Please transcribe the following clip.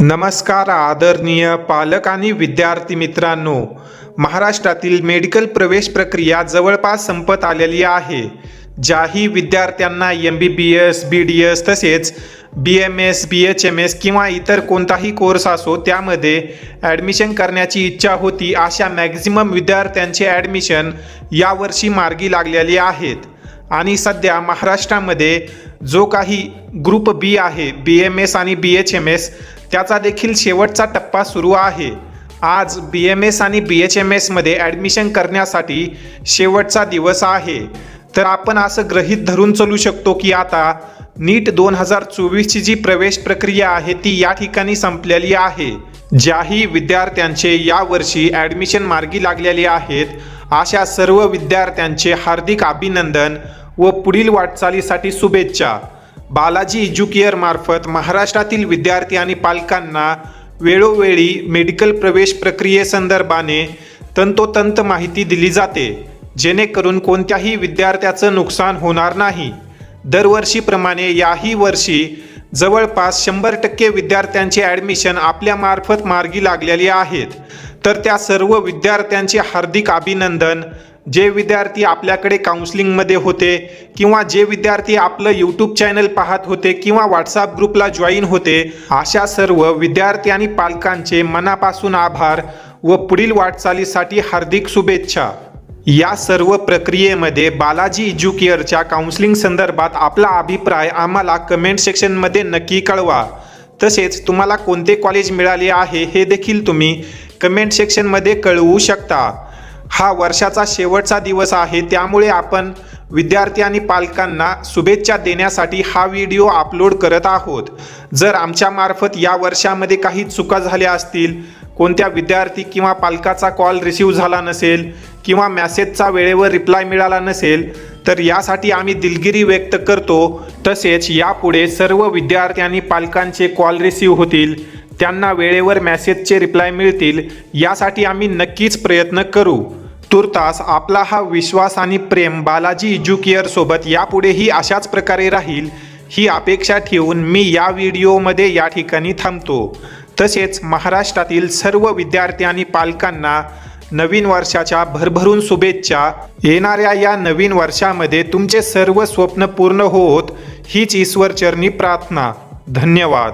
नमस्कार आदरणीय पालक आणि विद्यार्थी मित्रांनो. महाराष्ट्रातील मेडिकल प्रवेश प्रक्रिया जवळपास संपत आलेली आहे. ज्याही विद्यार्थ्यांना M B B S B D S तसेच B M S B H M S किंवा इतर कोणताही कोर्स असो त्यामध्ये ॲडमिशन करण्याची इच्छा होती अशा मॅक्झिमम विद्यार्थ्यांचे ॲडमिशन यावर्षी मार्गी लागलेली आहेत. आणि सध्या महाराष्ट्रामध्ये जो काही ग्रुप बी आहे बी एम एस आणि बी एच एम एस त्याचा देखील शेवटचा टप्पा सुरू आहे. आज बी एम एस आणि बी एच एम एसमध्ये ॲडमिशन करण्यासाठी शेवटचा दिवस आहे. तर आपण असं गृहीत धरून चालू शकतो की आता नीट दोन हजार चोवीसची जी प्रवेश प्रक्रिया आहे ती या ठिकाणी संपलेली आहे. ज्याही विद्यार्थ्यांचे यावर्षी ॲडमिशन मार्गी लागलेले आहेत अशा सर्व विद्यार्थ्यांचे हार्दिक अभिनंदन व पुढील वाटचालीसाठी शुभेच्छा. बालाजी एज्युकेअर मार्फत महाराष्ट्रातील विद्यार्थी आणि पालकांना वेळोवेळी मेडिकल प्रवेश प्रक्रियेसंदर्भाने तंतोतंत माहिती दिली जाते जेणेकरून कोणत्याही विद्यार्थ्याचं नुकसान होणार नाही. दरवर्षीप्रमाणे याही वर्षी जवळपास शंभर टक्के विद्यार्थ्यांचे ॲडमिशन आपल्या मार्फत मार्गी लागलेले आहेत. तर त्या सर्व विद्यार्थ्यांचे हार्दिक अभिनंदन. जे विद्यार्थी आपल्याकडे काउन्सिलिंगमध्ये होते किंवा जे विद्यार्थी आपलं यूट्यूब चॅनल पाहत होते किंवा व्हॉट्सअप ग्रुपला जॉईन होते अशा सर्व विद्यार्थी आणि पालकांचे मनापासून आभार व पुढील वाटचालीसाठी हार्दिक शुभेच्छा. या सर्व प्रक्रियेमध्ये बालाजी एज्युकेअरच्या काउन्सिलिंग संदर्भात आपला अभिप्राय आम्हाला कमेंट सेक्शनमध्ये नक्की कळवा. तसेच तुम्हाला कोणते कॉलेज मिळाले आहे हे देखील तुम्ही कमेंट सेक्शनमध्ये कळवू शकता. हा वर्षाचा शेवटचा दिवस आहे. त्यामुळे आपण विद्यार्थी आणि पालकांना शुभेच्छा देण्यासाठी हा व्हिडिओ अपलोड करत आहोत. जर आमच्यामार्फत या वर्षामध्ये काही चुका झाल्या असतील कोणत्या विद्यार्थी किंवा पालकाचा कॉल रिसीव झाला नसेल किंवा मॅसेजचा वेळेवर रिप्लाय मिळाला नसेल तर यासाठी आम्ही दिलगिरी व्यक्त करतो. तसेच यापुढे सर्व विद्यार्थी आणि पालकांचे कॉल रिसीव होतील त्यांना वेळेवर मॅसेजचे रिप्लाय मिळतील यासाठी आम्ही नक्कीच प्रयत्न करू. तुर्तास आपला हा विश्वास आणि प्रेम बालाजी एज्युकेअर सोबत यापुढेही अशाच प्रकारे राहील ही अपेक्षा ठेवून मी या व्हिडिओमध्ये या ठिकाणी थांबतो. तसेच महाराष्ट्रातील सर्व विद्यार्थी आणि पालकांना नवीन वर्षाच्या भरभरून शुभेच्छा. येणाऱ्या या नवीन वर्षामध्ये तुमचे सर्व स्वप्न पूर्ण होत हीच ईश्वरचरणी प्रार्थना. धन्यवाद.